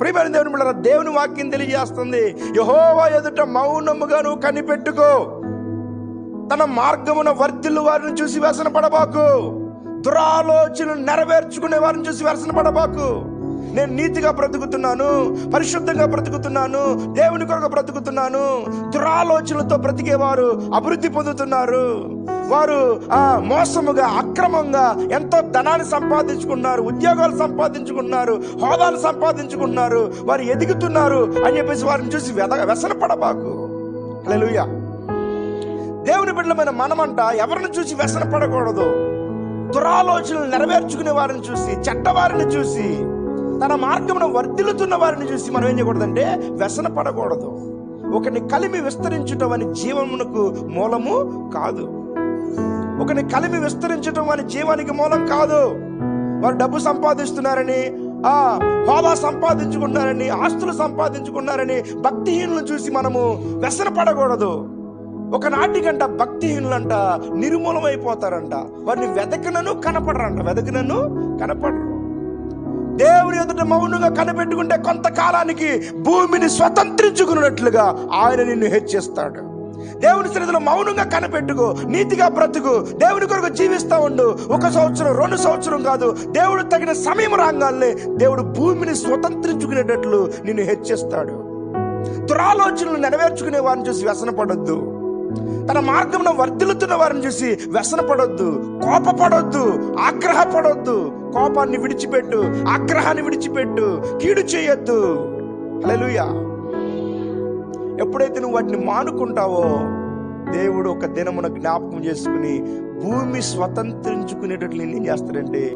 ప్రియమైన దేవుని బిడ్డలారా, దేవుని వాక్యం తెలియజేస్తుంది. యహోవా ఎదుట మౌనముగా నువ్వు కనిపెట్టుకో. తన మార్గమున వర్ధిల్లు వారిని చూసి వ్యసన పడబాకు దురాలోచనలు నెరవేర్చుకునే వారిని చూసి వ్యసన పడబాకు నేను నీతిగా బ్రతుకుతున్నాను పరిశుద్ధంగా బ్రతుకుతున్నాను దేవుని కొరకు బ్రతుకుతున్నాను దురాలోచనలతో బ్రతికేవారు అభివృద్ధి పొందుతున్నారు. వారు ఆ మోసముగా అక్రమంగా ఎంతో ధనాన్ని సంపాదించుకున్నారు ఉద్యోగాలు సంపాదించుకున్నారు హోదాలు సంపాదించుకున్నారు వారు ఎదుగుతున్నారు అని చెప్పేసి వారిని చూసి వెద వ్యసన పడబాకు హల్లెలూయా. దేవుని బిడ్డలమైన మనమంట ఎవరిని చూసి వ్యసన పడకూడదు దురాలోచనలు నెరవేర్చుకునే వారిని చూసి చెడ్డవారిని చూసి తన మార్గమున వర్ధిల్లుతున్న వారిని చూసి మనం ఏం చేయకూడదంటే వ్యసన పడకూడదు. ఒకని కలిమి విస్తరించటం అని జీవమునకు మూలము కాదు. ఒకని కలిమి విస్తరించటం అని జీవానికి మూలం కాదు. వారు డబ్బు సంపాదిస్తున్నారని ఆ హోదా సంపాదించుకున్నారని ఆస్తులు సంపాదించుకున్నారని భక్తిహీనులను చూసి మనము వ్యసన పడకూడదు. ఒకనాటికంట భక్తిహీనులంట నిర్మూలమైపోతారంట. వారిని వెతకనను కనపడరంట. వెతకనను కనపడరు. దేవుని ఎదుట మౌనంగా కనిపెట్టుకుంటే కొంతకాలానికి భూమిని స్వతంత్రించుకున్నట్లుగా ఆయన నిన్ను హెచ్చిస్తాడు. దేవుని సన్నిధిలో మౌనంగా కనిపెట్టుకు నీతిగా బ్రతుకు దేవుని కొరకు జీవిస్తూ ఉండు. ఒక సంవత్సరం రెండు సంవత్సరం కాదు దేవుడు తగిన సమయం రాగానే దేవుడు భూమిని స్వతంత్రించుకునేటట్లు నిన్ను హెచ్చిస్తాడు. దురాలోచనలు నెరవేర్చుకునే వారిని చూసి వ్యసనపడొద్దు. తన మార్గంలో వర్ధిల్లుతున్న వారిని చూసి వ్యసనపడొద్దు కోపపడొద్దు ఆగ్రహపడొద్దు. కోపాన్ని విడిచిపెట్టు ఆగ్రహాన్ని విడిచిపెట్టు కీడు చేయొద్దు. హలలుయా ఎప్పుడైతే నువ్వు వాటిని మానుకుంటావో దేవుడు ఒక దినమున జ్ఞాపకం చేసుకుని భూమి స్వతంత్రించుకునేటట్లు ఏం చేస్తాడంటే